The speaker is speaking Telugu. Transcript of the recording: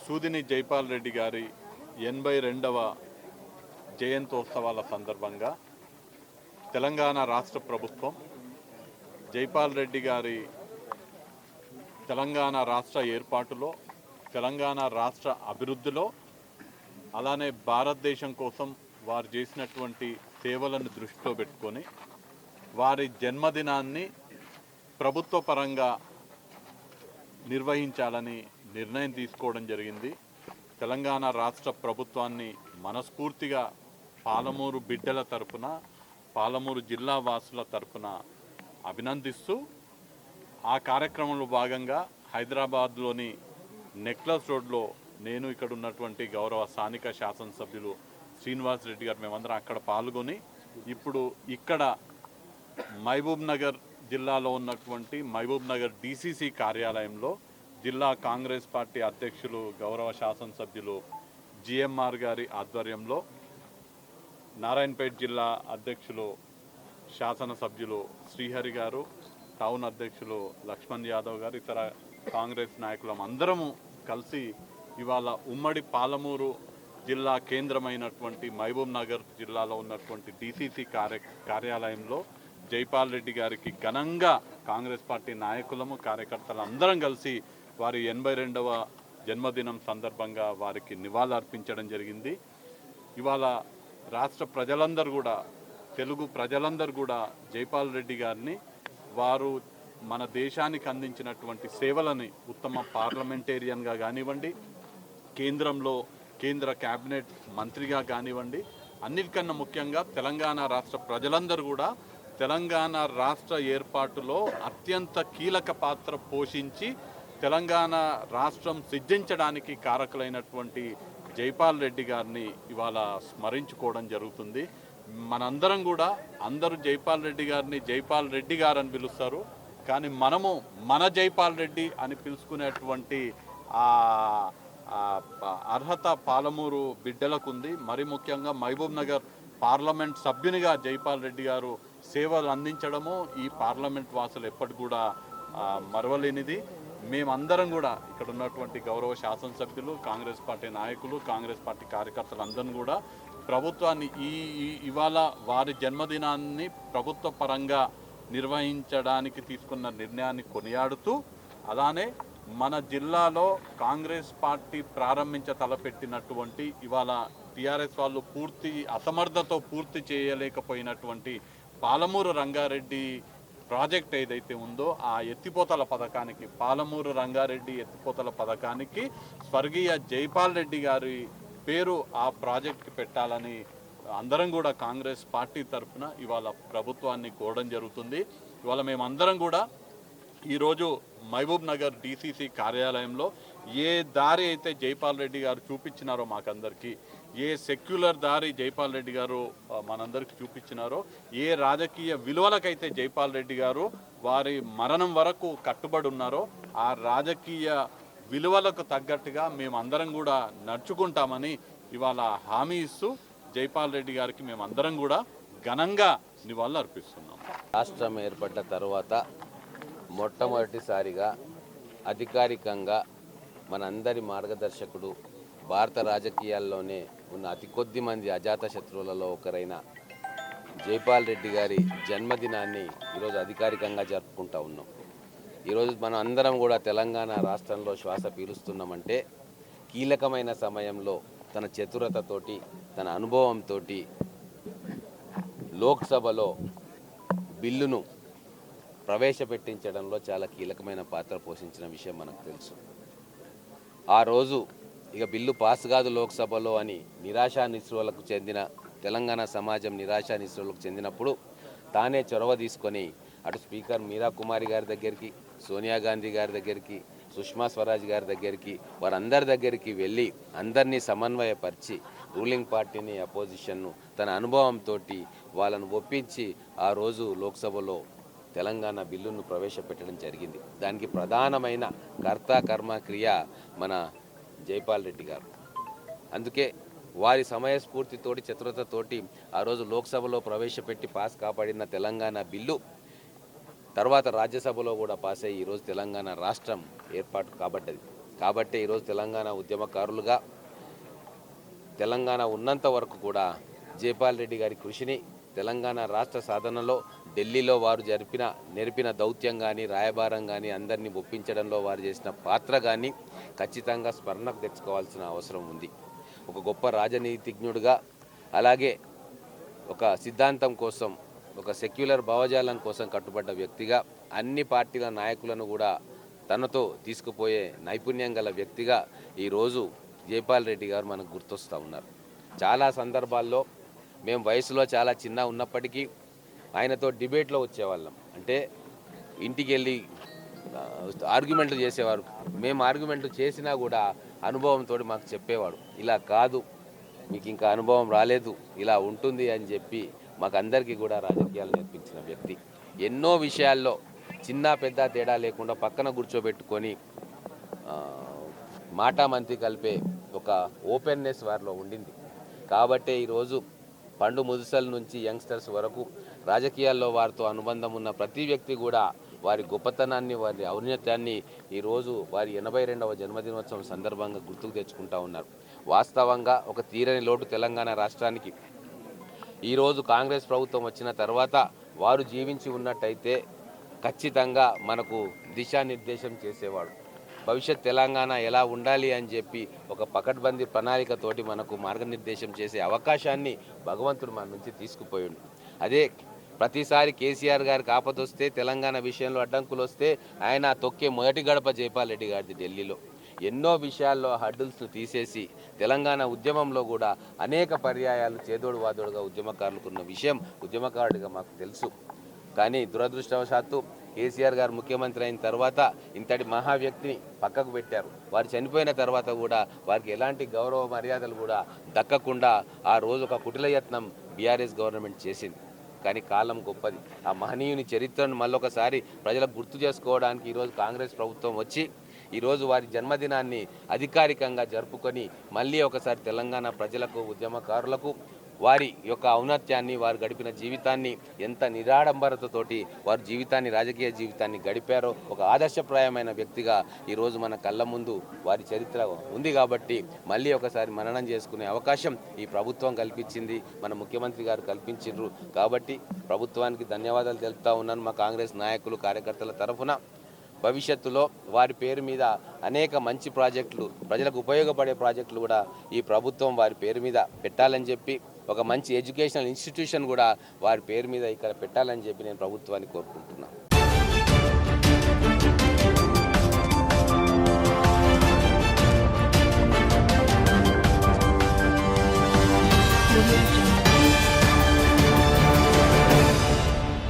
సూదిని జైపాల్ రెడ్డి గారి ఎనభై రెండవ జయంతోత్సవాల సందర్భంగా తెలంగాణ రాష్ట్ర ప్రభుత్వం జైపాల్ రెడ్డి గారి తెలంగాణ రాష్ట్ర ఏర్పాటులో తెలంగాణ రాష్ట్ర అభివృద్ధిలో అలానే భారతదేశం కోసం వారు చేసినటువంటి సేవలను దృష్టిలో పెట్టుకొని వారి జన్మదినాన్ని ప్రభుత్వ పరంగా నిర్వహించాలని నిర్ణయం తీసుకోవడం జరిగింది. తెలంగాణ రాష్ట్ర ప్రభుత్వాన్ని మనస్ఫూర్తిగా పాలమూరు బిడ్డల తరపున పాలమూరు జిల్లా వాసుల తరపున అభినందిస్తూ ఆ కార్యక్రమంలో భాగంగా హైదరాబాద్లోని నెక్లెస్ రోడ్లో నేను ఇక్కడ ఉన్నటువంటి గౌరవ స్థానిక శాసనసభ్యులు శ్రీనివాస్ రెడ్డి గారు మేమందరం అక్కడ పాల్గొని ఇప్పుడు ఇక్కడ మహబూబ్ నగర్ జిల్లాలో ఉన్నటువంటి మహబూబ్ నగర్ డీసీసీ కార్యాలయంలో జిల్లా కాంగ్రెస్ పార్టీ అధ్యక్షులు గౌరవ శాసనసభ్యులు జిఎంఆర్ గారి ఆధ్వర్యంలో నారాయణపేట జిల్లా అధ్యక్షులు శాసనసభ్యులు శ్రీహరి గారు టౌన్ అధ్యక్షులు లక్ష్మణ్ యాదవ్ గారు ఇతర కాంగ్రెస్ నాయకులం అందరము కలిసి ఇవాళ ఉమ్మడి పాలమూరు జిల్లా కేంద్రమైనటువంటి మహబూబ్ నగర్ జిల్లాలో ఉన్నటువంటి డీసీసీ కార్య కార్యాలయంలో జైపాల్ రెడ్డి గారికి ఘనంగా కాంగ్రెస్ పార్టీ నాయకులము కార్యకర్తలు అందరం కలిసి వారి ఎనభై రెండవ జన్మదినం సందర్భంగా వారికి నివాళులర్పించడం జరిగింది. ఇవాళ రాష్ట్ర ప్రజలందరూ కూడా తెలుగు ప్రజలందరూ కూడా జైపాల్ రెడ్డి గారిని వారు మన దేశానికి అందించినటువంటి సేవలని ఉత్తమ పార్లమెంటేరియన్గా కానివ్వండి కేంద్రంలో కేంద్ర కేబినెట్ మంత్రిగా కానివ్వండి అన్నిటికన్నా ముఖ్యంగా తెలంగాణ రాష్ట్ర ప్రజలందరూ కూడా తెలంగాణ రాష్ట్ర ఏర్పాటులో అత్యంత కీలక పాత్ర పోషించి తెలంగాణ రాష్ట్రం సిద్ధించడానికి కారకులైనటువంటి జైపాల్ రెడ్డి గారిని ఇవాళ స్మరించుకోవడం జరుగుతుంది. మనందరం కూడా అందరూ జైపాల్ రెడ్డి గారిని జైపాల్ రెడ్డి గారు అని పిలుస్తారు. కానీ మనము మన జైపాల్ రెడ్డి అని పిలుచుకునేటువంటి అర్హత పాలమూరు బిడ్డలకు ఉంది. మరి ముఖ్యంగా మహబూబ్ నగర్ పార్లమెంట్ సభ్యునిగా జైపాల్ రెడ్డి గారు సేవలు అందించడము ఈ పార్లమెంట్ వాసులు ఎప్పటికి కూడా మరవలేనిది. మేమందరం కూడా ఇక్కడ ఉన్నటువంటి గౌరవ శాసనసభ్యులు కాంగ్రెస్ పార్టీ నాయకులు కాంగ్రెస్ పార్టీ కార్యకర్తలు అందరం కూడా ప్రభుత్వాన్ని ఈ ఈ- ఇవాళ వారి జన్మదినాన్ని ప్రభుత్వ పరంగా నిర్వహించడానికి తీసుకున్న నిర్ణయాన్ని కొనియాడుతూ అలానే మన జిల్లాలో కాంగ్రెస్ పార్టీ ప్రారంభించ తలపెట్టినటువంటి ఇవాళ టీఆర్ఎస్ వాళ్ళు పూర్తి అసమర్థతో పూర్తి చేయలేకపోయినటువంటి పాలమూరు రంగారెడ్డి ప్రాజెక్ట్ ఏదైతే ఉందో ఆ ఎత్తిపోతల పథకానికి పాలమూరు రంగారెడ్డి ఎత్తిపోతల పథకానికి స్వర్గీయ జైపాల్ రెడ్డి గారి పేరు ఆ ప్రాజెక్ట్కి పెట్టాలని అందరం కూడా కాంగ్రెస్ పార్టీ తరఫున ఇవాళ ప్రభుత్వాన్ని కోరడం జరుగుతుంది. ఇవాళ మేమందరం కూడా ఈరోజు మహబూబ్ నగర్ డీసీసీ కార్యాలయంలో ఏ దారి అయితే జైపాల్ రెడ్డి గారు చూపించినారో మాకందరికీ ఏ సెక్యులర్ దారి జైపాల్ రెడ్డి గారు మనందరికి మనందరికీ చూపించినారో ఏ రాజకీయ విలువలకైతే జైపాల్ రెడ్డి గారు వారి మరణం వరకు కట్టుబడి ఉన్నారో ఆ రాజకీయ విలువలకు తగ్గట్టుగా మేమందరం కూడా నడుచుకుంటామని ఇవాళ హామీ ఇస్తూ జైపాల్ రెడ్డి గారికి మేమందరం కూడా ఘనంగా నివాళులు అర్పిస్తున్నాం. రాష్ట్రం ఏర్పడ్డ తర్వాత మొట్టమొదటిసారిగా అధికారికంగా మనందరి మార్గదర్శకుడు భారత రాజకీయాల్లోనే ఉన్న అతి కొద్ది మంది అజాత శత్రువులలో ఒకరైన జైపాల్ రెడ్డి గారి జన్మదినాన్ని ఈరోజు అధికారికంగా జరుపుకుంటా ఉన్నాం. ఈరోజు మనం అందరం కూడా తెలంగాణ రాష్ట్రంలో శ్వాస పీలుస్తున్నామంటే కీలకమైన సమయంలో తన చతురతతోటి తన అనుభవంతో లోక్సభలో బిల్లును ప్రవేశపెట్టించడంలో చాలా కీలకమైన పాత్ర పోషించిన విషయం మనకు తెలుసు. ఆ రోజు ఇక బిల్లు పాస్ కాదు లోక్సభలో అని నిరాశా నిస్రులకు చెందిన తెలంగాణ సమాజం నిరాశా నిస్రులకు చెందినప్పుడు తానే చొరవ తీసుకొని అటు స్పీకర్ మీరా కుమారి గారి దగ్గరికి సోనియా గాంధీ గారి దగ్గరికి సుష్మా స్వరాజ్ గారి దగ్గరికి వారందరి దగ్గరికి వెళ్ళి అందరినీ సమన్వయపరిచి రూలింగ్ పార్టీని అపోజిషన్ను తన అనుభవంతో వాళ్ళను ఒప్పించి ఆ రోజు లోక్సభలో తెలంగాణ బిల్లును ప్రవేశపెట్టడం జరిగింది. దానికి ప్రధానమైన కర్త కర్మ క్రియ మన జైపాల్ రెడ్డి గారు. అందుకే వారి సమయస్ఫూర్తితోటి చతురతతోటి ఆ రోజు లోక్సభలో ప్రవేశపెట్టి పాస్ కాపాడిన తెలంగాణ బిల్లు తర్వాత రాజ్యసభలో కూడా పాస్ అయ్యి ఈరోజు తెలంగాణ రాష్ట్రం ఏర్పాటు కాబడ్డది. కాబట్టి ఈరోజు తెలంగాణ ఉద్యమకారులుగా తెలంగాణ ఉన్నంత వరకు కూడా జైపాల్ రెడ్డి గారి కృషిని తెలంగాణ రాష్ట్ర సాధనలో ఢిల్లీలో వారు జరిపిన నెరిపిన దౌత్యం కానీ రాయబారం కానీ అందరినీ ఒప్పించడంలో వారు చేసిన పాత్ర కానీ ఖచ్చితంగా స్మరణకు తెచ్చుకోవాల్సిన అవసరం ఉంది. ఒక గొప్ప రాజనీతిజ్ఞుడిగా అలాగే ఒక సిద్ధాంతం కోసం ఒక సెక్యులర్ భావజాలం కోసం కట్టుబడ్డ వ్యక్తిగా అన్ని పార్టీల నాయకులను కూడా తనతో తీసుకుపోయే నైపుణ్యం గల వ్యక్తిగా ఈరోజు జైపాల్ రెడ్డి గారు మనకు గుర్తొస్తూ ఉన్నారు. చాలా సందర్భాల్లో మేము వయసులో చాలా చిన్న ఉన్నప్పటికీ ఆయనతో డిబేట్లో వచ్చేవాళ్ళం. అంటే ఇంటికి వెళ్ళి ఆర్గ్యుమెంట్లు చేసేవారు. మేము ఆర్గ్యుమెంట్లు చేసినా కూడా అనుభవంతో మాకు చెప్పేవాడు ఇలా కాదు మీకు ఇంకా అనుభవం రాలేదు ఇలా ఉంటుంది అని చెప్పి మాకు అందరికీ కూడా రాజకీయాలు నేర్పించిన వ్యక్తి. ఎన్నో విషయాల్లో చిన్న పెద్ద తేడా లేకుండా పక్కన కూర్చోబెట్టుకొని ఆ, మాటామంతి కలిపే ఒక ఓపెన్నెస్ వారిలో ఉండింది. కాబట్టే ఈరోజు పండు ముదుసల నుంచి యంగ్స్టర్స్ వరకు రాజకీయాల్లో వారితో అనుబంధం ఉన్న ప్రతి వ్యక్తి కూడా వారి గొప్పతనాన్ని వారి ఔన్నత్యాన్ని ఈరోజు వారి ఎనభై రెండవ జన్మదినోత్సవం సందర్భంగా గుర్తుకు తెచ్చుకుంటా ఉన్నారు. వాస్తవంగా ఒక తీరని లోటు తెలంగాణ రాష్ట్రానికి. ఈరోజు కాంగ్రెస్ ప్రభుత్వం వచ్చిన తర్వాత వారు జీవించి ఉన్నట్టయితే ఖచ్చితంగా మనకు దిశానిర్దేశం చేసేవాడు. భవిష్యత్ తెలంగాణ ఎలా ఉండాలి అని చెప్పి ఒక పకడ్బందీ ప్రణాళికతోటి మనకు మార్గనిర్దేశం చేసే అవకాశాన్ని భగవంతుడు మన నుంచి తీసుకుపోయిండు. అదే ప్రతిసారి కేసీఆర్ గారికి ఆపదొస్తే తెలంగాణ విషయంలో అడ్డంకులు వస్తే ఆయన తొక్కే మొదటి గడప జైపాల్ రెడ్డి గారిది ఢిల్లీలో. ఎన్నో విషయాల్లో హడ్డుల్స్ను తీసేసి తెలంగాణ ఉద్యమంలో కూడా అనేక పర్యాయాలు చేదోడు వాదోడుగా ఉద్యమకారులకు ఉన్న విషయం ఉద్యమకారుడిగా మాకు తెలుసు. కానీ దురదృష్టవశాత్తు కేసీఆర్ గారు ముఖ్యమంత్రి అయిన తర్వాత ఇంతటి మహా వ్యక్తిని పక్కకు పెట్టారు. వారు చనిపోయిన తర్వాత కూడా వారికి ఎలాంటి గౌరవ మర్యాదలు కూడా దక్కకుండా ఆ రోజు ఒక కుటిల యత్నం బీఆర్ఎస్ గవర్నమెంట్ చేసింది. కానీ కాలం గొప్పది. ఆ మహనీయుని చరిత్రను మళ్ళొకసారి ప్రజలకు గుర్తు చేసుకోవడానికి ఈరోజు కాంగ్రెస్ ప్రభుత్వం వచ్చి ఈరోజు వారి జన్మదినాన్ని అధికారికంగా జరుపుకొని మళ్ళీ ఒకసారి తెలంగాణ ప్రజలకు ఉద్యమకారులకు వారి యొక్క ఔన్నత్యాన్ని వారు గడిపిన జీవితాన్ని ఎంత నిరాడంబరతతోటి వారి జీవితాన్ని రాజకీయ జీవితాన్ని గడిపారో ఒక ఆదర్శప్రాయమైన వ్యక్తిగా ఈరోజు మన కళ్ళ ముందు వారి చరిత్ర ఉంది కాబట్టి మళ్ళీ ఒకసారి మననం చేసుకునే అవకాశం ఈ ప్రభుత్వం కల్పించింది మన ముఖ్యమంత్రి గారు కల్పించిండ్రు. కాబట్టి ప్రభుత్వానికి ధన్యవాదాలు తెలుపుతా ఉన్నాను మా కాంగ్రెస్ నాయకులు కార్యకర్తల తరఫున. భవిష్యత్తులో వారి పేరు మీద అనేక మంచి ప్రాజెక్టులు ప్రజలకు ఉపయోగపడే ప్రాజెక్టులు కూడా ఈ ప్రభుత్వం వారి పేరు మీద పెట్టాలని చెప్పి ఒక మంచి ఎడ్యుకేషనల్ ఇన్స్టిట్యూషన్ కూడా వారి పేరు మీద ఇక్కడ పెట్టాలని చెప్పి నేను ప్రభుత్వాన్ని కోరుకుంటున్నాను.